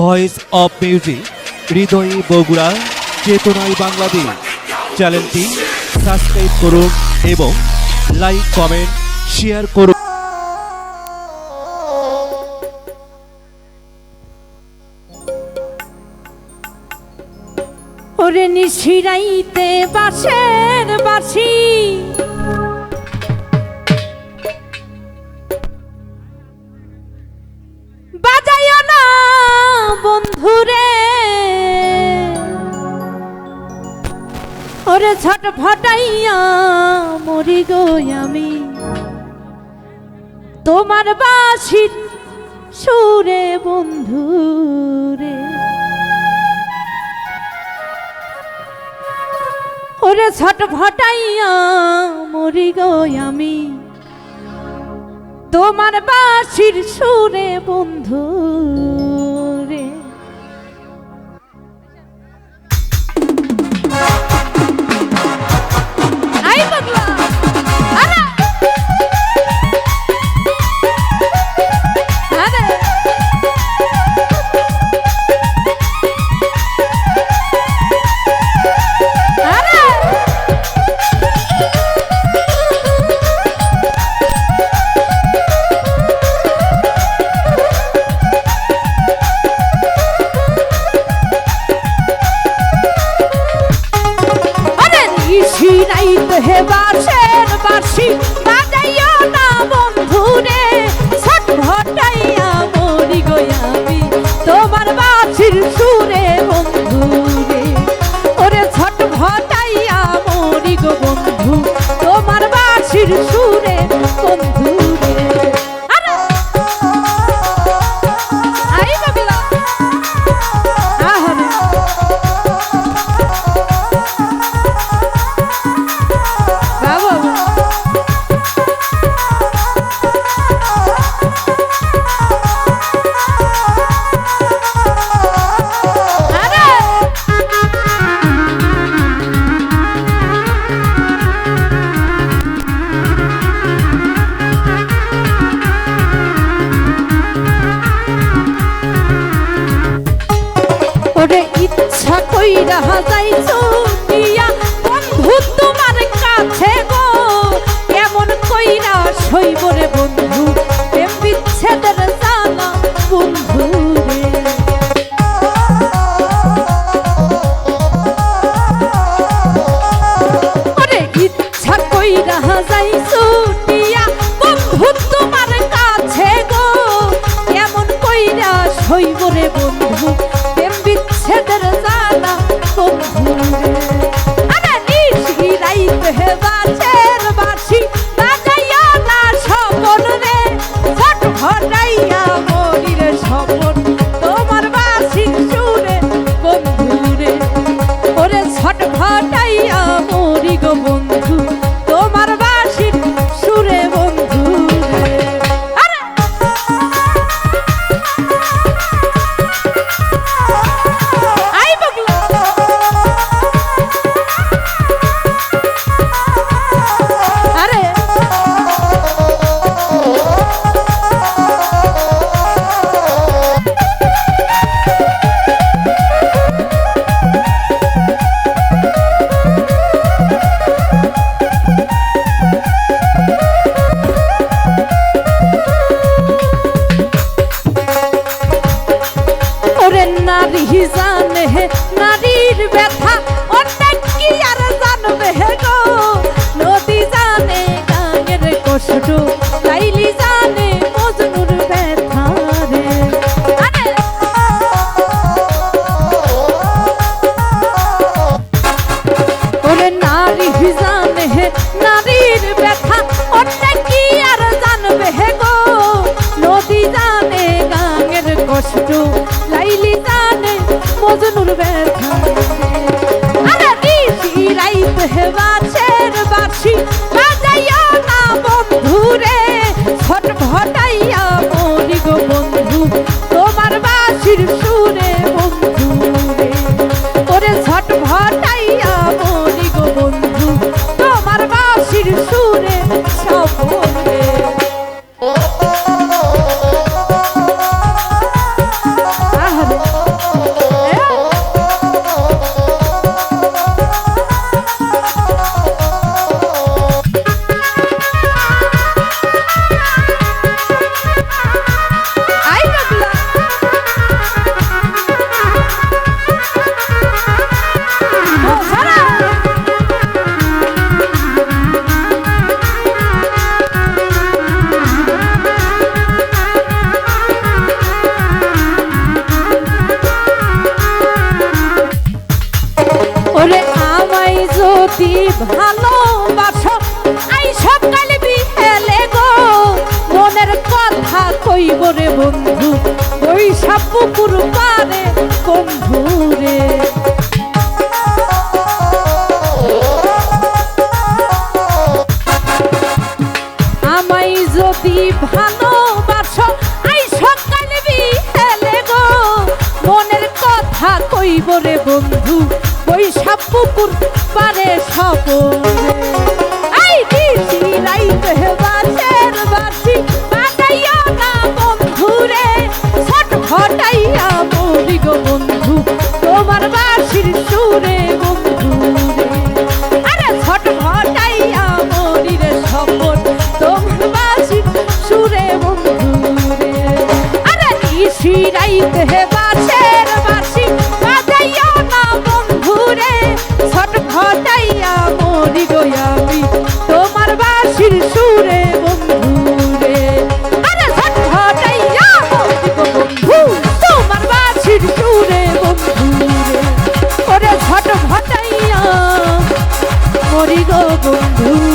Voice of music, হৃদয়ে বগুড়া, চেতনায় বাংলাদেশ। চ্যানেলটি সাবস্ক্রাইব করুন এবং লাইক, কমেন্ট, শেয়ার করুন। ওরে নিশিরাইতে বাসের বাসী বন্ধুরে। ওরে ছট ফটাইয়া মরি গো আমি। তোমার বাসির সুরে বন্ধুরে। ওরে ছট ফটাইয়া মরি গো আমি। তোমার বাসির সুরে বন্ধু হে বাসের বাসী কাছে গো কেমন বন্ধু জানে হে নারীর ব্যথা অন্যায় কি আর জানবে হে গো? নদী জানে গায়ের কষ্ট। যদি ভালোবাসো, আই সকালে বিকেলে গো। মনের কথা কইব রে বন্ধু ওই সব পুকুর পারে বন্ধু রে। আমায় যদি ভালোবাসো, আই সকালে বিকেলে গো। মনের কথা কইব রে বন্ধু ওই সব পুকুর পারে গো বন্ধু।